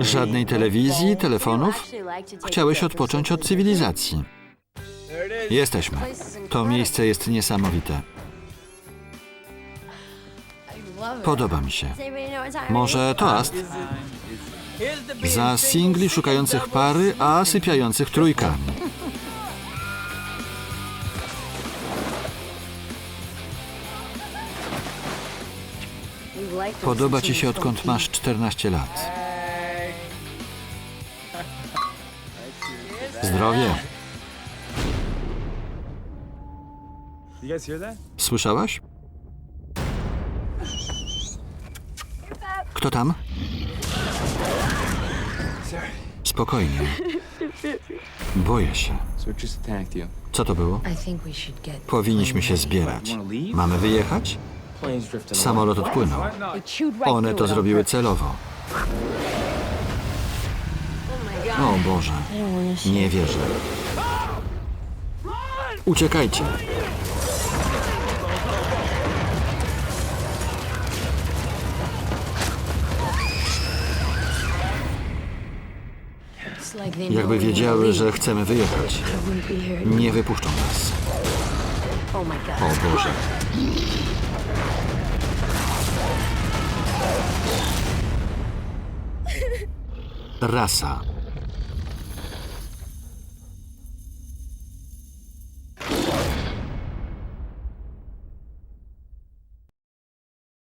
Żadnej telewizji, telefonów? Chciałeś odpocząć od cywilizacji. Jesteśmy. To miejsce jest niesamowite. Podoba mi się. Może toast? Za singli szukających pary, a sypiających trójkami. Podoba ci się odkąd masz 14 lat. Zdrowie. Słyszałaś? Kto tam? Spokojnie. Boję się. Co to było? Powinniśmy się zbierać. Mamy wyjechać? Samolot odpłynął. One to zrobiły celowo. O Boże, nie wierzę. Uciekajcie. Jakby wiedziały, że chcemy wyjechać. Nie wypuszczą nas. O Boże. Rasa.